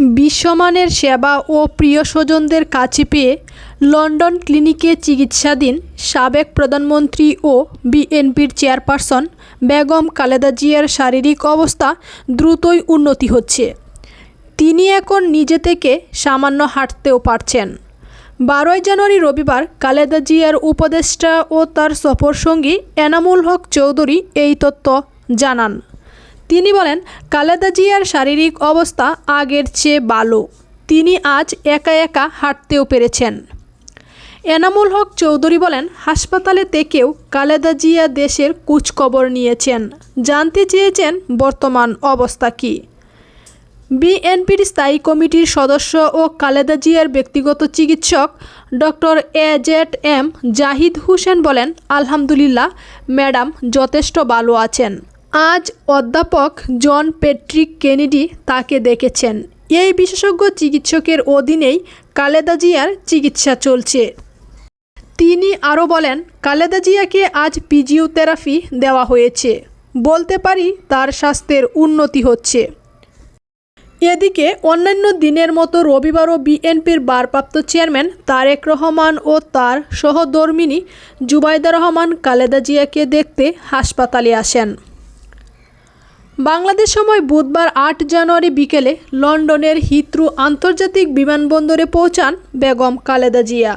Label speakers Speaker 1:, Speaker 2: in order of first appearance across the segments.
Speaker 1: বিশ্বমানের সেবা ও প্রিয় স্বজনদের কাছে পেয়ে লন্ডন ক্লিনিকে চিকিৎসাধীন সাবেক প্রধানমন্ত্রী ও বিএনপির চেয়ারপারসন বেগম খালেদা জিয়ার শারীরিক অবস্থা দ্রুতই উন্নতি হচ্ছে। তিনি এখন নিজে থেকে সামান্য হাঁটতেও পারছেন। বারোই জানুয়ারি রবিবার খালেদা জিয়ার উপদেষ্টা ও তার সফরসঙ্গী এনামুল হক চৌধুরী এই তথ্য জানান। তিনি বলেন খালেদা জিয়ার শারীরিক অবস্থা আগের চেয়ে ভালো। তিনি আজ একা একা হাঁটতেও পেরেছেন। এনামুল হক চৌধুরী বলেন, হাসপাতালে থেকেও খালেদা জিয়া দেশের কুচখবর নিয়েছেন। জানতে চেয়েছেন বর্তমান অবস্থা কী। বিএনপির স্থায়ী কমিটির সদস্য ও খালেদা জিয়ার ব্যক্তিগত চিকিৎসক doctor A Z M Zahid Hossain বলেন, আলহামদুলিল্লাহ, ম্যাডাম যথেষ্ট ভালো আছেন। আজ অধ্যাপক জন পেট্রিক কেনেডি তাকে দেখেছেন। এই বিশেষজ্ঞ চিকিৎসকের অধীনেই কালেদা জিয়ার চিকিৎসা চলছে। তিনি আরও বলেন, কালেদা জিয়াকে আজ ফিজিওথেরাপি দেওয়া হয়েছে। বলতে পারি, তার স্বাস্থ্যের উন্নতি হচ্ছে। এদিকে, অন্যান্য দিনের মতো রবিবারও বিএনপির ভারপ্রাপ্ত চেয়ারম্যান তারেক রহমান ও তার সহধর্মিনী জুবাইদা রহমান কালেদা জিয়াকে দেখতে হাসপাতালে আসেন। বাংলাদেশ সময় বুধবার আট জানুয়ারি বিকেলে লন্ডনের হিত্রু আন্তর্জাতিক বিমানবন্দরে পৌঁছান বেগম খালেদা জিয়া।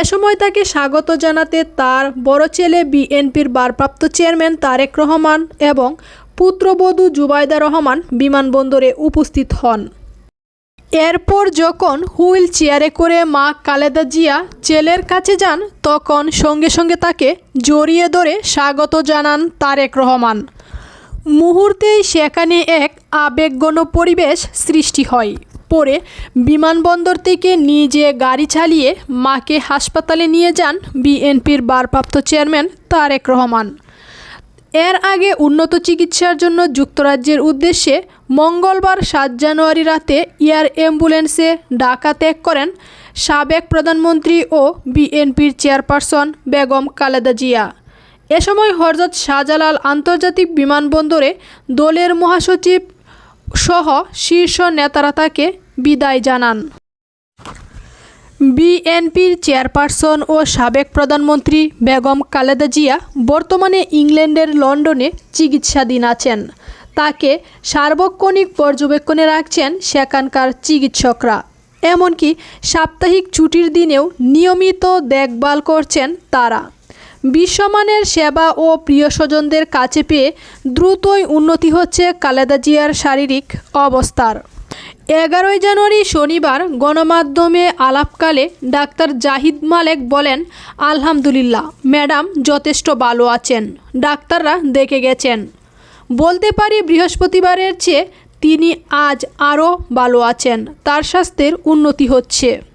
Speaker 1: এ সময় তাকে স্বাগত জানাতে তার বড় ছেলে বিএনপির ভারপ্রাপ্ত চেয়ারম্যান তারেক রহমান এবং পুত্রবধূ জুবাইদা রহমান বিমানবন্দরে উপস্থিত হন। এরপর যখন হুইল চেয়ারে করে মা কালেদা জিয়া ছেলের কাছে যান, তখন সঙ্গে সঙ্গে তাকে জড়িয়ে ধরে স্বাগত জানান তারেক রহমান। মুহূর্তেই সেখানে এক আবেগগণ পরিবেশ সৃষ্টি হয়। পরে বিমানবন্দর থেকে নিজে গাড়ি চালিয়ে মাকে হাসপাতালে নিয়ে যান বিএনপির ভারপ্রাপ্ত চেয়ারম্যান তারেক রহমান। এর আগে উন্নত চিকিৎসার জন্য যুক্তরাজ্যের উদ্দেশ্যে মঙ্গলবার সাত জানুয়ারি রাতে এয়ার অ্যাম্বুলেন্সে ঢাকা ত্যাগ করেন সাবেক প্রধানমন্ত্রী ও বিএনপির চেয়ারপারসন বেগম খালেদা জিয়া। এ সময় হরজত শাহজালাল আন্তর্জাতিক বিমানবন্দরে দলের মহাসচিব সহ শীর্ষ নেতারা তাকে বিদায় জানান। বিএনপির চেয়ারপারসন ও সাবেক প্রধানমন্ত্রী বেগম খালেদা জিয়া বর্তমানে ইংল্যান্ডের লন্ডনে চিকিৎসাধীন আছেন। তাকে সার্বক্ষণিক পর্যবেক্ষণে রাখছেন সেখানকার চিকিৎসকরা। এমনকি সাপ্তাহিক ছুটির দিনেও নিয়মিত দেখভাল করছেন তারা। বিশ্বমানের সেবা ও প্রিয় স্বজনদের কাছে পেয়ে দ্রুতই উন্নতি হচ্ছে কালেদা জিয়ার শারীরিক অবস্থার। এগারোই জানুয়ারি শনিবার গণমাধ্যমে আলাপকালে ডাক্তার জাহিদ মালেক বলেন, আলহামদুলিল্লাহ, ম্যাডাম যথেষ্ট ভালো আছেন, ডাক্তাররা দেখে গেছেন। বলতে পারি বৃহস্পতিবারের চেয়ে তিনি আজ আরও ভালো আছেন, তার স্বাস্থ্যের উন্নতি হচ্ছে।